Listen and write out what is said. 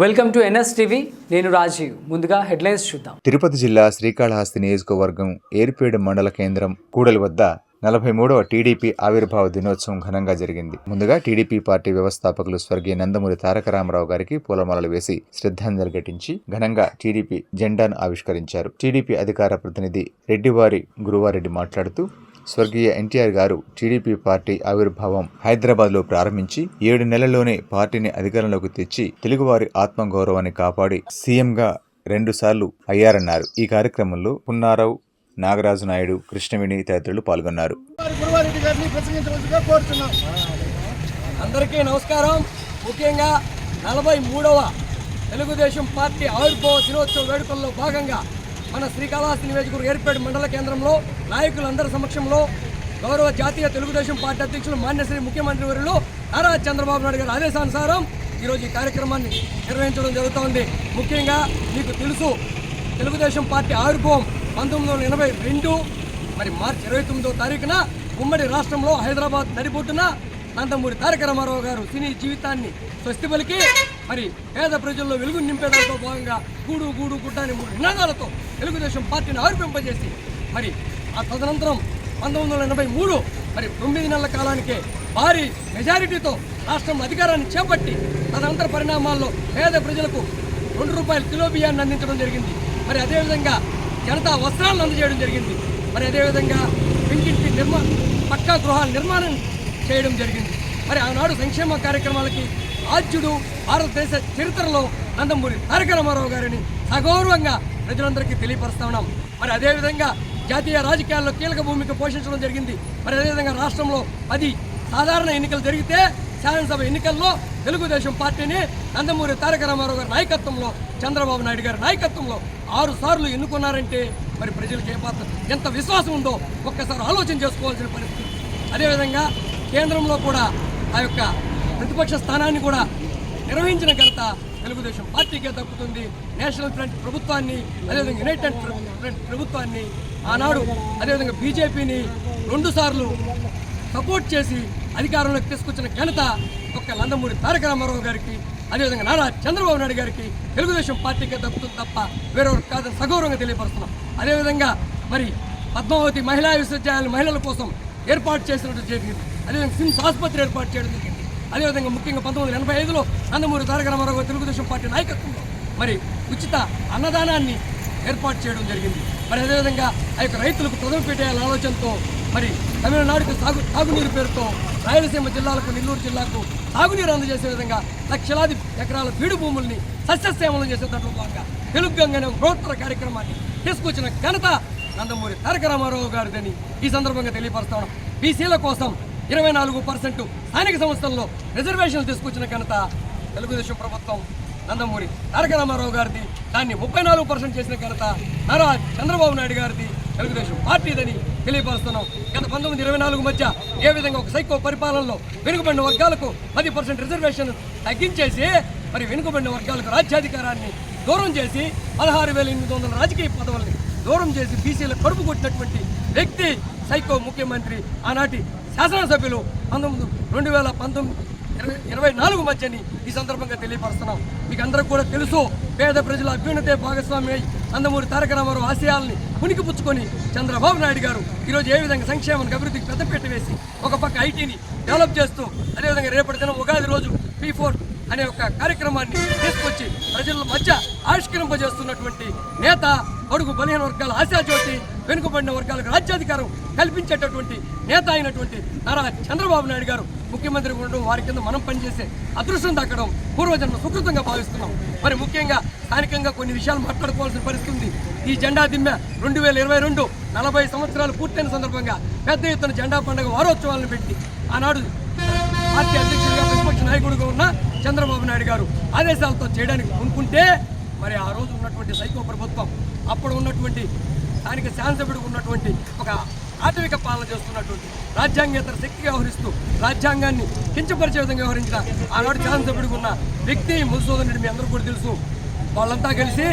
Welcome to NS TV. నేను రాజీవ్. ముందుగా headlines చూద్దాం. తిరుపతి జిల్లా శ్రీకాళహస్తి నియోజకవర్గం ఏర్పేడు మండల కేంద్రం కూడలి వద్ద నలభై మూడవ టీడీపీ ఆవిర్భావ దినోత్సవం ఘనంగా జరిగింది. ముందుగా టీడీపీ పార్టీ వ్యవస్థాపకులు స్వర్గీయ నందమూరి తారక రామారావు గారికి పూలమాలలు వేసి శ్రద్ధాంజలి ఘటించి ఘనంగా టీడీపీ జెండాను ఆవిష్కరించారు. టీడీపీ అధికార ప్రతినిధి రెడ్డివారి గురువారెడ్డి మాట్లాడుతూ స్వర్గీయ ఎన్టీఆర్ గారు టీడీపీ పార్టీ ఆవిర్భావం హైదరాబాద్లో ప్రారంభించి ఏడు నెలల్లోనే పార్టీని అధికారంలోకి తెచ్చి తెలుగువారి ఆత్మగౌరవాన్ని కాపాడి సీఎంగా రెండుసార్లు అయ్యారన్నారు. ఈ కార్యక్రమంలో పున్నారావు నాగరాజు నాయుడు కృష్ణవేణి తదితరులు పాల్గొన్నారు. అందరికీ నమస్కారం. ముఖ్యంగా నలభై మూడవ తెలుగుదేశం పార్టీ ఆవిర్భావ దినోత్సవ వేడుకల్లో భాగంగా మన శ్రీకాళహస్తి నియోజకవర్గం ఏర్పేట మండల కేంద్రంలో నాయకులందరి సమక్షంలో గౌరవ జాతీయ తెలుగుదేశం పార్టీ అధ్యక్షులు మాన్యశ్రీ ముఖ్యమంత్రి వర్యులు నారా చంద్రబాబు నాయుడు గారి ఆదేశానుసారం ఈరోజు ఈ కార్యక్రమాన్ని నిర్వహించడం జరుగుతోంది. ముఖ్యంగా మీకు తెలుసు తెలుగుదేశం పార్టీ ఆవిర్భావం పంతొమ్మిది వందల ఎనభై రెండు మరి మార్చి ఇరవై తొమ్మిదో తారీఖున ఉమ్మడి రాష్ట్రంలో హైదరాబాద్ నడిపోతున్న నందమూరి తారక రామారావు గారు సినీ జీవితాన్ని స్వస్తి పలికి మరి పేద ప్రజల్లో వెలుగు నింపేదాంతో భాగంగా గూడు గూడు గుడ్డాని మూడు నినాదాలతో తెలుగుదేశం పార్టీని ఆవిర్భింపజేసి మరి ఆ తదనంతరం పంతొమ్మిది వందల ఎనభై మూడు మరి తొమ్మిది నెలల కాలానికే భారీ మెజారిటీతో రాష్ట్రం అధికారాన్ని చేపట్టి తదనంతర పరిణామాల్లో పేద ప్రజలకు రెండు రూపాయల కిలో బియ్యాన్ని అందించడం జరిగింది. మరి అదేవిధంగా జనతా వస్త్రాలను అందజేయడం జరిగింది. మరి అదేవిధంగా ఇంటింటి నిర్మా పక్కా గృహాల నిర్మాణం చేయడం జరిగింది. మరి ఆనాడు సంక్షేమ కార్యక్రమాలకి ఆద్యుడు భారతదేశ చరిత్రలో నందమూరి తారక రామారావు గారిని సగౌరవంగా ప్రజలందరికీ తెలియపరుస్తా ఉన్నాం. మరి అదేవిధంగా జాతీయ రాజకీయాల్లో కీలక భూమిక పోషించడం జరిగింది. మరి అదేవిధంగా రాష్ట్రంలో అది సాధారణ ఎన్నికలు జరిగితే శాసనసభ ఎన్నికల్లో తెలుగుదేశం పార్టీని నందమూరి తారక రామారావు గారి నాయకత్వంలో చంద్రబాబు నాయుడు గారి నాయకత్వంలో ఆరు సార్లు ఎన్నుకున్నారంటే మరి ప్రజలకు ఏ పాత్ర? ఎంత విశ్వాసం ఉందో ఒక్కసారి ఆలోచన చేసుకోవాల్సిన పరిస్థితి. అదేవిధంగా కేంద్రంలో కూడా ఆ యొక్క ప్రతిపక్ష స్థానాన్ని కూడా నిర్వహించిన ఘనత తెలుగుదేశం పార్టీకే దక్కుతుంది. నేషనల్ ఫ్రంట్ ప్రభుత్వాన్ని అదేవిధంగా యునైటెడ్ ఫ్రంట్ ప్రభుత్వాన్ని ఆనాడు అదేవిధంగా బీజేపీని రెండుసార్లు సపోర్ట్ చేసి అధికారంలోకి తీసుకొచ్చిన ఘనత ఒక్క నందమూరి తారక రామారావు గారికి అదేవిధంగా నారా చంద్రబాబు నాయుడు గారికి తెలుగుదేశం పార్టీకే దక్కుతుంది తప్ప వేరొకరు కాదని సగౌరవంగా తెలియపరుస్తున్నాం. అదేవిధంగా మరి పద్మావతి మహిళా విశ్వవిద్యాలయం మహిళల కోసం ఏర్పాటు చేసినట్టు జరిగింది అదేవిధంగా సిమ్స్ ఆసుపత్రి ఏర్పాటు చేయడం జరిగింది. అదేవిధంగా ముఖ్యంగా పంతొమ్మిది వందల ఎనభై ఐదులో నందమూరి తారక రామారావు తెలుగుదేశం పార్టీ నాయకత్వంలో మరి ఉచిత అన్నదానాన్ని ఏర్పాటు చేయడం జరిగింది. మరి అదేవిధంగా ఆ యొక్క రైతులకు ప్రథమ పెట్టేయాలనే ఆలోచనతో మరి తమిళనాడుకు సాగు తాగునీరు పేరుతో రాయలసీమ జిల్లాలకు నెల్లూరు జిల్లాకు తాగునీరు అందజేసే విధంగా లక్షలాది ఎకరాల బీడు భూముల్ని సస్యశ్యామలం చేసే దాంట్లో భాగంగా తెలుగు గంగనే బృహత్తర కార్యక్రమాన్ని తీసుకొచ్చిన ఘనత నందమూరి తారక రామారావు గారిదని ఈ సందర్భంగా తెలియపరుస్తా ఉన్నాం. బీసీల కోసం ఇరవై నాలుగు పర్సెంట్ స్థానిక సంస్థల్లో రిజర్వేషన్లు తీసుకొచ్చిన ఘనత తెలుగుదేశం ప్రభుత్వం. నందమూరి తారక రామారావు గారిది దాన్ని ముప్పై నాలుగు పర్సెంట్ చేసిన ఘనత నారా చంద్రబాబు నాయుడు గారిది తెలుగుదేశం పార్టీదని తెలియపరుస్తున్నాం. గత పంతొమ్మిది ఇరవై నాలుగు మధ్య ఏ విధంగా ఒక సైకో పరిపాలనలో వెనుకబడిన వర్గాలకు పది పర్సెంట్ రిజర్వేషన్ తగ్గించేసి మరి వెనుకబడిన వర్గాలకు రాజ్యాధికారాన్ని దూరం చేసి పదహారు వేల ఎనిమిది వందల రాజకీయ పదవుల్ని దూరం చేసి బీసీల కడుపు కొట్టినటువంటి వ్యక్తి సైకో ముఖ్యమంత్రి ఆనాటి శాసనసభ్యులు పంతొమ్మిది రెండు వేల పంతొమ్మిది ఇరవై ఇరవై నాలుగు మధ్యని ఈ సందర్భంగా తెలియపరుస్తున్నాం. మీకు అందరికి కూడా తెలుసు పేద ప్రజల అభ్యున్నతే భాగస్వామి అయి నందమూరి తారక రామారావు ఆశయాల్ని పుణికిపుచ్చుకొని చంద్రబాబు నాయుడు గారు ఈరోజు ఏ విధంగా సంక్షేమానికి అభివృద్ధికి పెద్దపీట వేసి ఒక పక్క ఐటీని డెవలప్ చేస్తూ అదేవిధంగా రేపటి దినం ఉగాది రోజు పీ ఫోర్ అనే ఒక కార్యక్రమాన్ని తీసుకొచ్చి ప్రజల మధ్య ఆవిష్కరింపజేస్తున్నటువంటి నేత బడుగు బలహీన వర్గాల ఆశాజ్యోతి వెనుకబడిన వర్గాలకు రాజ్యాధికారం కల్పించేటటువంటి నేత అయినటువంటి నారా చంద్రబాబు నాయుడు గారు ముఖ్యమంత్రి ఉండడం వారి కింద మనం పనిచేసే అదృష్టం దక్కడం పూర్వజన్మ సుకృతంగా భావిస్తున్నాం. మరి ముఖ్యంగా స్థానికంగా కొన్ని విషయాలు మాట్లాడుకోవాల్సిన పరిస్థితి ఉంది. ఈ జెండా దిమ్మె రెండు వేల ఇరవై రెండు నలభై సంవత్సరాలు పూర్తయిన సందర్భంగా పెద్ద ఎత్తున జెండా పండుగ వారోత్సవాలను పెట్టి ఆనాడు పార్టీ అధ్యక్షుడిగా ప్రతిపక్ష నాయకుడిగా ఉన్న చంద్రబాబు నాయుడు గారు ఆదేశాలతో చేయడానికి అనుకుంటే మరి ఆ రోజు ఉన్నటువంటి సైకో ప్రభుత్వం అప్పుడు ఉన్నటువంటి స్థానిక శాసనసభ్యుడికి ఉన్నటువంటి ఒక ఆటవిక పాలన చేస్తున్నటువంటి రాజ్యాంగేతర శక్తిగా వ్యవహరిస్తూ రాజ్యాంగాన్ని కించపరిచే విధంగా వ్యవహరించిన ఆనాడు శాసనసభ్యుడికి ఉన్న వ్యక్తి మధుసూదన్ మీ అందరూ కూడా తెలుసు. వాళ్ళంతా కలిసి